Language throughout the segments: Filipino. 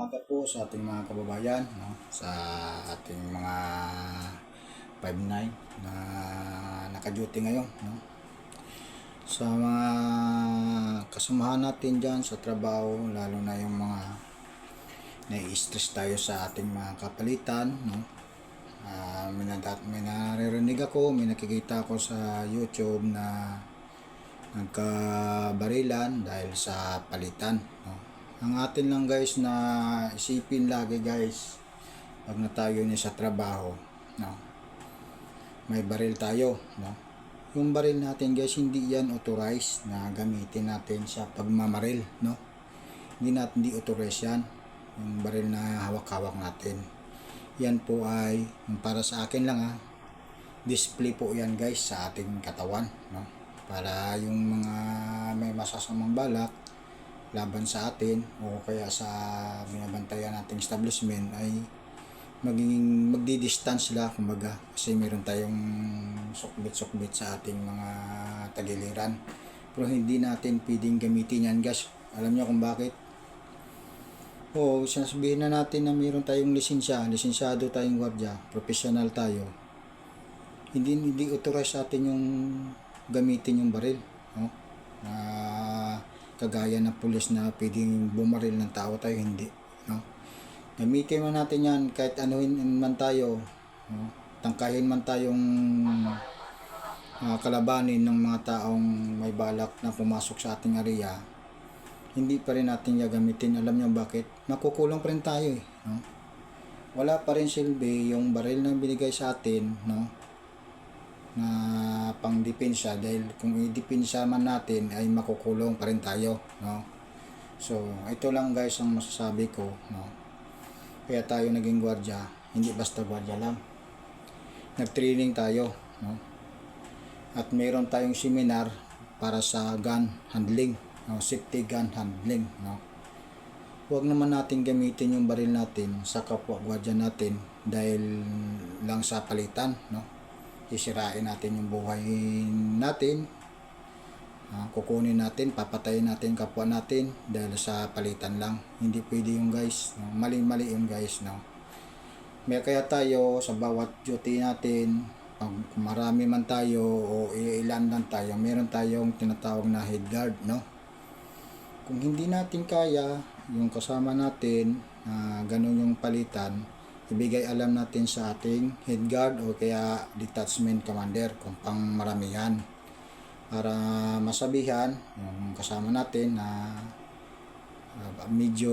Umaga po sa ating mga kababayan, no? sa ating mga 5-9 na naka-duty ngayon. No? Sa mga kasamahan natin dyan sa trabaho, lalo na yung mga nai-stress tayo sa ating mga kapalitan. No? Ah, may, nadat- may naririnig ako, may nakikita ako sa YouTube na nagkabarilan dahil sa palitan. No? Ang atin lang guys na isipin lagi guys, pag na tayo niya sa trabaho, no? may baril tayo. No? Yung baril natin guys, hindi yan authorized na gamitin natin sa pagmamaril. No? Hindi natin di authorized yan. Yung baril na hawak-hawak natin. Yan po ay, para sa akin lang ha, display po yan guys sa ating katawan. No? Para yung mga may masasamang balak, laban sa atin o kaya sa binabantayan nating establishment ay magiging magdi-distance sila kumbaga kasi meron tayong sukbit-sukbit sa ating mga tagiliran. Pero hindi natin pwedeng gamitin yan guys. Alam niyo kung bakit? O sinasabihin na natin na meron tayong lisensya lisensyado tayong gwardya professional tayo. Hindi hindi authorized sa atin yung gamitin yung baril no? na kagaya ng pulis na pwedeng bumaril ng tao tayo hindi no gamitin man natin yan kahit anuhin man tayo no? tangkahin man tayong ah, kalabanin ng mga taong may balak na pumasok sa ating area hindi pa rin natin gagamitin alam niyo bakit makukulong pa rin tayo eh no? wala pa rin silbi yung baril na binigay sa atin no na pangdepensa dahil kung idepensa man natin ay makukulong pa rin tayo no? So ito lang guys ang masasabi ko no? Kaya tayo naging gwardiya hindi basta gwardiya lang. Nagtraining tayo no? At mayroon tayong seminar para sa gun handling no? Safety gun handling no? Huwag naman natin gamitin yung baril natin sa kapwa gwardiya natin dahil lang sa palitan no sisirain natin yung buhay natin Ah, kukunin natin, papatayin natin kapwa natin dahil sa palitan lang. Hindi pwede yung guys. No? Mali-mali yung guys. No? May kaya tayo sa bawat duty natin, pag marami man tayo o ilan lang tayo, meron tayong tinatawag na head guard. No? Kung hindi natin kaya, yung kasama natin, na ganun yung palitan, ibigay alam natin sa ating head guard o kaya detachment commander kung pang maramihan para masabihan yung kasama natin na uh, medyo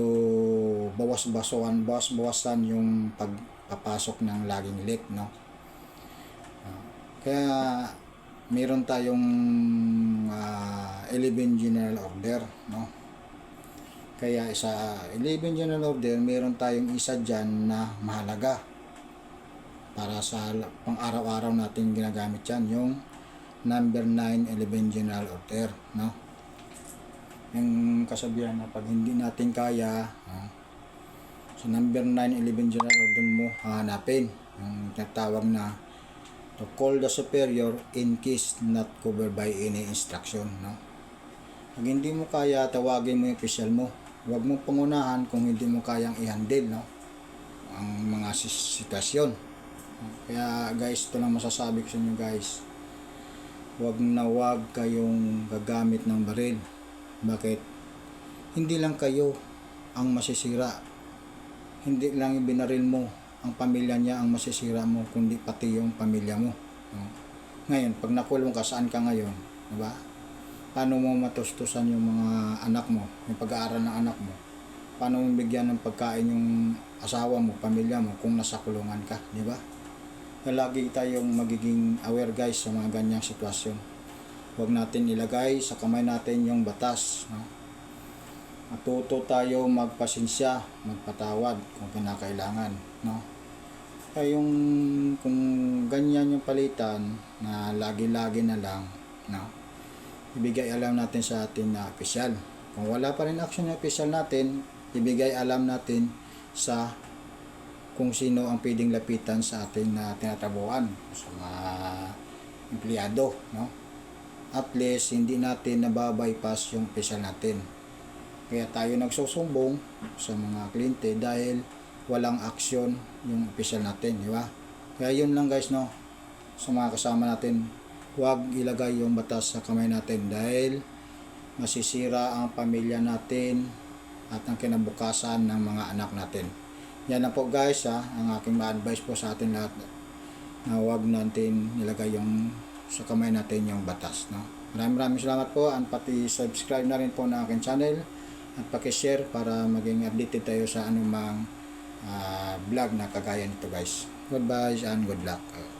bawas-basoan, bawas-bawasan yung pagpapasok ng laging late, no? Uh, kaya meron tayong uh, 11 General Order, no? Kaya sa 11 General Order, meron tayong isa dyan na mahalaga para sa pang-araw-araw natin ginagamit yan, yung number 9, 11 General Order, no? Yung kasabihan na pag hindi natin kaya, no? sa number 9, 11 General Order mo, hahanapin. Yung tinatawag na to call the superior in case not covered by any instruction, no? Pag hindi mo kaya, tawagin mo yung official mo. Huwag mo pangunahan kung hindi mo kayang i-handle, no? Ang mga sitwasyon. Kaya guys, ito lang masasabi ko sa inyo guys wag na wag kayong gagamit ng baril. Bakit? Hindi lang kayo ang masisira. Hindi lang yung mo, ang pamilya niya ang masisira mo, kundi pati yung pamilya mo. No? Ngayon, pag nakulong ka, saan ka ngayon? Diba? Paano mo matustusan yung mga anak mo, yung pag-aaral ng anak mo? Paano mo bigyan ng pagkain yung asawa mo, pamilya mo, kung nasa kulungan ka? Di ba? lagi tayong magiging aware guys sa mga ganyang sitwasyon. Huwag natin ilagay sa kamay natin yung batas. No? Matuto tayo magpasensya, magpatawad kung kinakailangan. No? Kaya yung kung ganyan yung palitan na lagi-lagi na lang, no? Ibigay alam natin sa atin na opisyal. Kung wala pa rin action ng opisyal natin, ibigay alam natin sa kung sino ang pwedeng lapitan sa ating na tinatrabuhan sa mga empleyado, no? At least, hindi natin nababypass yung official natin. Kaya tayo nagsusumbong sa mga kliyente dahil walang aksyon yung official natin, di ba? Kaya yun lang guys, no? Sa mga kasama natin, huwag ilagay yung batas sa kamay natin dahil masisira ang pamilya natin at ang kinabukasan ng mga anak natin. Yan na po guys, ha? ang aking ma-advise po sa atin lahat na huwag natin nilagay yung sa kamay natin yung batas. No? Maraming maraming salamat po and pati subscribe na rin po na aking channel at paki-share para maging updated tayo sa anumang ah, vlog na kagaya nito guys. Goodbye and good luck.